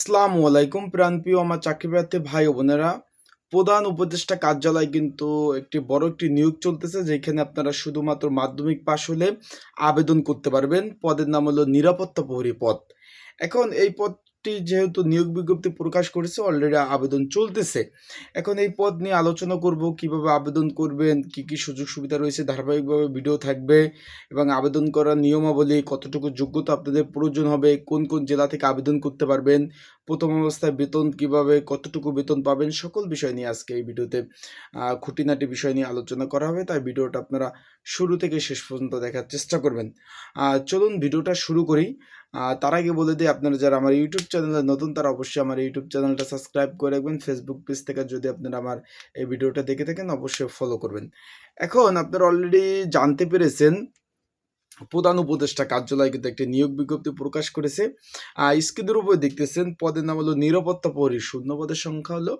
আসসালামু আলাইকুম প্রাণপ্রিয় আমার চাকরি প্রার্থী ভাই ও বোনেরা। প্রধান উপদেষ্টা কার্যালয় কিন্তু একটি বড় একটি নিয়োগ চলতেছে, যেখানে আপনারা শুধুমাত্র মাধ্যমিক পাশ হলে আবেদন করতে পারবেন। পদের নাম হলো নিরাপত্তা প্রহরী পদ এখন এই পদটি যেহেতু নিয়োগ বিজ্ঞপ্তি প্রকাশ করেছে অলরেডি আবেদন চলতেছে। এখন এই পদ নিয়ে আলোচনা করব, কীভাবে আবেদন করবেন, কি কি সুযোগ সুবিধা রয়েছে, ধারাবাহিকভাবে ভিডিও থাকবে, এবং আবেদন করার নিয়মাবলী, কতটুকু যোগ্যতা আপনাদের প্রয়োজন হবে, কোন কোন জেলা থেকে আবেদন করতে পারবেন, প্রথম অবস্থায় বেতন কীভাবে, কতটুকু বেতন পাবেন, সকল বিষয় নিয়ে আজকে এই ভিডিওতে খুঁটিনাটি বিষয় নিয়ে আলোচনা করা হবে। তাই ভিডিওটা আপনারা শুরু থেকে শেষ পর্যন্ত দেখার চেষ্টা করবেন। চলুন ভিডিওটা শুরু করি। তার আগে বলে দিই, আপনারা যারা আমার ইউটিউব চ্যানেলে নতুন, তারা অবশ্যই আমার ইউটিউব চ্যানেলটা সাবস্ক্রাইব করে রাখবেন। ফেসবুক পেজ থেকে যদি আপনারা আমার এই ভিডিওটা দেখে থাকেন, অবশ্যই ফলো করবেন। এখন আপনারা অলরেডি জানতে পেরেছেন, প্রধান উপদেষ্টা কার্যালয় কিন্তু একটি নিয়োগ বিজ্ঞপ্তি প্রকাশ করেছে। স্ক্রিনের উপরে দেখতেছেন, পদের নাম হলো নিরাপত্তা প্রহরী, শূন্য পদের সংখ্যা হলো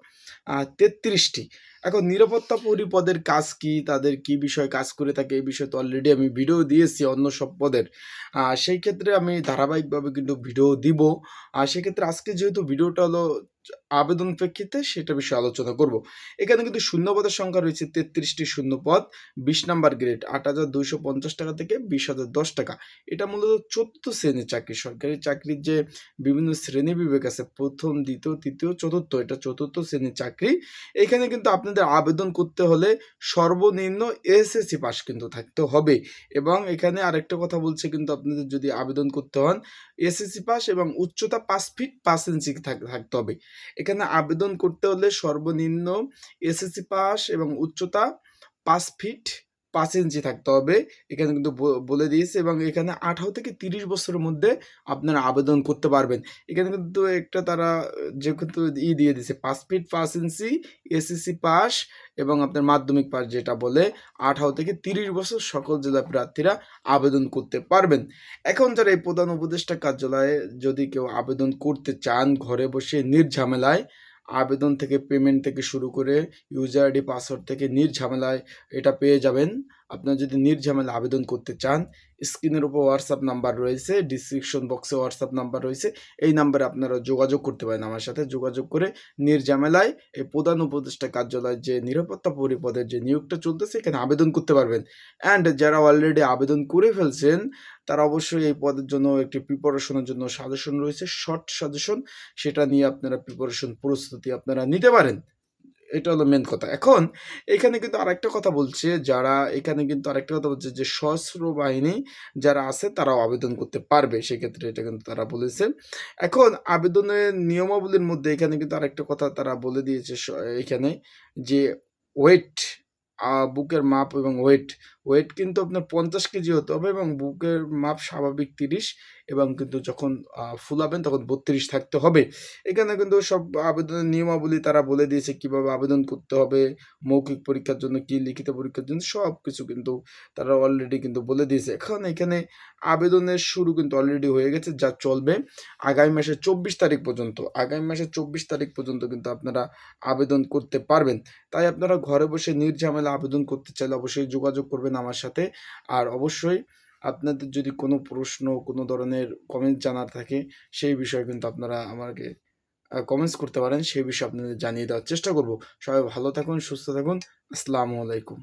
তেত্রিশটি। এখন নিরাপত্তা পরিপদের কাজ কি? তাদের কি বিষয়ে কাজ করে থাকে? এই বিষয়ে তো অলরেডি আমি ভিডিও দিয়েছি অন্য সব পদের। সেই ক্ষেত্রে আমি ধারাবাহিকভাবে কিন্তু ভিডিও দিব। আর সেক্ষেত্রে আজকে যেহেতু ভিডিওটা হলো আবেদন প্রেক্ষিতে সেটা বিষয়ে আলোচনা করব। এখানে কিন্তু শূন্য পদের সংখ্যা রয়েছে তেত্রিশটি শূন্য পদ বিশ নাম্বার গ্রেড আট হাজার দুইশো পঞ্চাশ টাকা থেকে বিশ হাজার দশ টাকা। এটা মূলত চতুর্থ শ্রেণির চাকরি। সরকারি চাকরির যে বিভিন্ন শ্রেণি বিবেক আছে, প্রথম, দ্বিতীয়, তৃতীয়, চতুর্থ, এটা চতুর্থ শ্রেণির চাকরি। এখানে কিন্তু আপনাদের আবেদন করতে হলে সর্বনিম্ন এসএসসি পাস কিন্তু থাকতে হবে এবং এখানে আরেকটা কথা বলছে কিন্তু আপনাদের যদি আবেদন করতে হন, এসএসসি পাস এবং উচ্চতা পাঁচ ফিট পাঁচ ইঞ্চি থাক- থাকতে হবে। এখানে আবেদন করতে হলে সর্বনিম্ন এসএসসি পাস এবং উচ্চতা পাঁচ ফিট। পাঁচ ইঞ্চি থাকতে হবে। এখানে কিন্তু বলে দিয়েছে এবং এখানে আঠারো থেকে তিরিশ বছরের মধ্যে আপনারা আবেদন করতে পারবেন। এখানে কিন্তু একটা তারা, যে কিন্তু ই দিয়ে দিয়েছে, পাঁচ ফিট পাঁচ ইঞ্চি, এসএসসি পাস এবং আপনার মাধ্যমিক পাস যেটা বলে, আঠারো থেকে তিরিশ বছর সকল জেলা প্রার্থীরা আবেদন করতে পারবেন। এখন যারা এই প্রধান উপদেষ্টা কার্যালয়ে যদি কেউ আবেদন করতে চান, ঘরে বসে নির্ঝামেলায় আবেদন থেকে পেমেন্ট থেকে শুরু করে ইউজার আইডি পাসওয়ার্ড থেকে নির্ঝামেলায় এটা পেয়ে যাবেন। আপনারা যদি নির্ঝামেলা আবেদন করতে চান স্ক্রিনের উপর হোয়াটসঅ্যাপ নাম্বার রয়েছে ডিসক্রিপশন বক্সে হোয়াটসঅ্যাপ নাম্বার রয়েছে, এই নাম্বারে আপনারা যোগাযোগ করতে পারেন আমার সাথে। যোগাযোগ করে নির্ঝামেলায় এই প্রধান উপদেষ্টা কার্যালয়ের যে নিরাপত্তা পরিপদের যে নিয়োগটা চলতেছে, এখানে আবেদন করতে পারবেন। অ্যান্ড যারা অলরেডি আবেদন করে ফেলছেন, তারা অবশ্যই এই পদের জন্য একটি প্রিপারেশনের জন্য সাজেশন রয়েছে শর্ট সাজেশন সেটা নিয়ে আপনারা প্রিপারেশন প্রস্তুতি আপনারা নিতে পারেন। এটা হলো মেন কথা। এখন এখানে কিন্তু আরেকটা কথা বলছে, যারা এখানে কিন্তু আরেকটা কথা বলছে যে, সশস্ত্র বাহিনী যারা আছে তারাও আবেদন করতে পারবে। সেক্ষেত্রে এটা কিন্তু তারা বলেছে। এখন আবেদনের নিয়মাবলীর মধ্যে এখানে কিন্তু আরেকটা কথা তারা বলে দিয়েছে এখানে যে ওয়েট বুকের মাপ এবং ওয়েট ওয়েট কিন্তু আপনার পঞ্চাশ কেজি হতে হবে এবং বুকের মাপ স্বাভাবিক তিরিশ এবং কিন্তু যখন ফুলাবেন তখন বত্রিশ থাকতে হবে। এখানে কিন্তু সব আবেদনের নিয়মাবলী তারা বলে দিয়েছে কীভাবে আবেদন করতে হবে, মৌখিক পরীক্ষার জন্য কি, লিখিত পরীক্ষার জন্য সব কিছু কিন্তু তারা অলরেডি কিন্তু বলে দিয়েছে। এখন এখানে আবেদনের শুরু কিন্তু অলরেডি হয়ে গেছে, যা চলবে আগামী মাসের চব্বিশ তারিখ পর্যন্ত। আগামী মাসের চব্বিশ তারিখ পর্যন্ত কিন্তু আপনারা আবেদন করতে পারবেন। তাই আপনারা ঘরে বসে নির্ঝামেলা আবেদন করতে চাইলে অবশ্যই যোগাযোগ করবেন আমার সাথে। আর অবশ্যই আপনাদের যদি কোনো প্রশ্ন, কোনো ধরনের কমেন্ট জানার থাকে, সেই বিষয়ে কিন্তু আপনারা আমাকে কমেন্টস করতে পারেন, সেই বিষয়ে আপনাদের জানিয়ে দেওয়ার চেষ্টা করব। সবাই ভালো থাকুন, সুস্থ থাকুন। আসসালামু আলাইকুম।